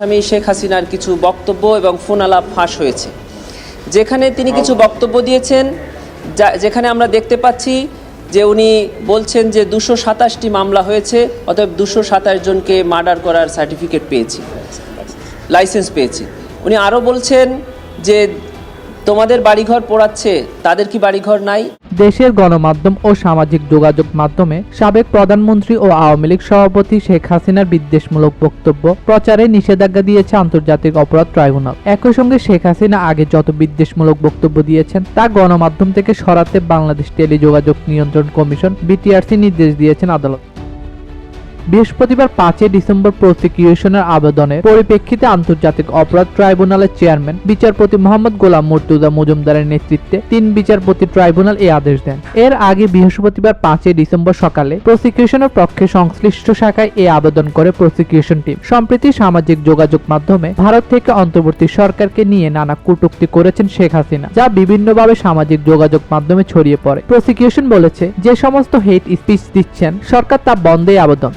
আমি শেখ হাসিনার কিছু বক্তব্য এবং ফোন আলাপ ফাঁস হয়েছে। যেখানে তিনি কিছু বক্তব্য দিয়েছেন, যা- যেখানে আমরা দেখতে পাচ্ছি যে উনি বলছেন যে দুশো সাতাশটি মামলা হয়েছে, অতএব দুশো সাতাশ জনকে মার্ডার করার সার্টিফিকেট পেয়েছি, লাইসেন্স পেয়েছি। উনি আরও বলছেন যে তোমাদের বাড়িঘর পোড়াচ্ছে, তাদের কি বাড়িঘর নাই? দেশের গণমাধ্যম ও সামাজিক যোগাযোগ মাধ্যমে সাবেক প্রধানমন্ত্রী ও আওয়ামী লীগ সভাপতি শেখ হাসিনার বিদ্বেষমূলক বক্তব্য প্রচারে নিষেধাজ্ঞা দিয়েছে আন্তর্জাতিক অপরাধ ট্রাইব্যুনাল। একই সঙ্গে শেখ হাসিনা আগে যত বিদ্বেষমূলক বক্তব্য দিয়েছেন, তা গণমাধ্যম থেকে সরাতে বাংলাদেশ টেলিযোগাযোগ নিয়ন্ত্রণ কমিশন, বিটিআরসি নির্দেশ দিয়েছেন আদালত। বৃহস্পতিবার পাঁচই ডিসেম্বর প্রসিকিউশনের আবেদনের পরিপ্রেক্ষিতে আন্তর্জাতিক অপরাধ ট্রাইব্যুনালের চেয়ারম্যান, বিচারপতি মোহাম্মদ গোলাম মুর্তুজা মজুমদারের নেতৃত্বে তিন বিচারপতি ট্রাইব্যুনাল এই আদেশ দেন। এর আগে বৃহস্পতিবার পাঁচই ডিসেম্বর সকালে প্রসিকিউশনের পক্ষে সংশ্লিষ্ট শাখায় এই আবেদন করে প্রসিকিউশন টিম। সম্প্রতি সামাজিক যোগাযোগ মাধ্যমে ভারত থেকে অন্তর্বর্তী সরকারকে নিয়ে নানা কটূক্তি করেছেন শেখ হাসিনা, যা বিভিন্নভাবে সামাজিক যোগাযোগ মাধ্যমে ছড়িয়ে পড়ে। প্রসিকিউশন বলেছে, যে সমস্ত হেট স্পিচ দিচ্ছেন, সরকার তা বন্ধে আবেদন।